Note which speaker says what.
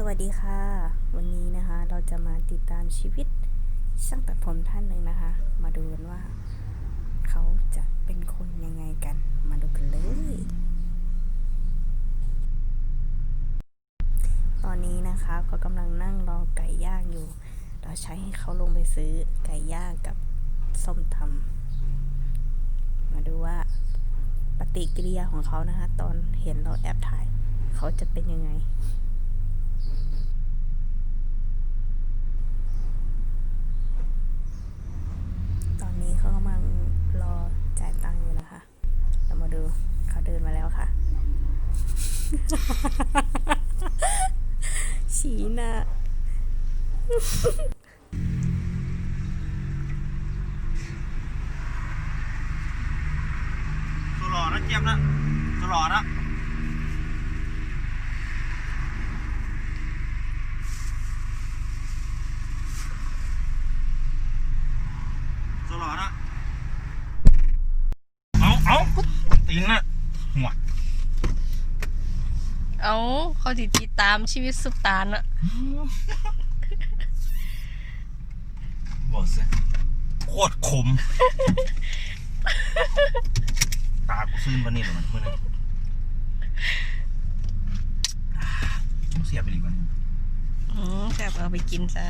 Speaker 1: สวัสดีค่ะ วันนี้นะคะเราจะมาติดตามชีวิตช่างตัดผมท่านหนึ่งนะคะ มาดูกันว่า เขาจะเป็นคนยังไงกัน มาดูกันเลย ตอนนี้นะคะก็กำลังนั่งรอไก่ย่างอยู่ เราใช้ให้เขาลงไปซื้อไก่ย่างกับส้มตำมาดูว่าปฏิกิริยาของเขานะคะ ตอนเห็นเราแอบถ่าย เขาจะเป็นยังไง ตอนนี้เขากำลังรอจ่ายตังค์อยู่นะคะ เรามาดู เขาเดินมาแล้วค่ะชี้หน้า
Speaker 2: ตัวหล่อนะเจี๊ยบนะตัวหล่อนะตัวหล่อนะเอาเอาตีนนะ หัว
Speaker 3: เอาเขาติดติดตามชีวิตซุปตาลอะ
Speaker 2: บอกสิโคตรขม ตากูซื่นปะนี่เหรอมันมื่อนี้เสียไปดีกว่านี้
Speaker 3: อืมแบบเอาไปกินซะ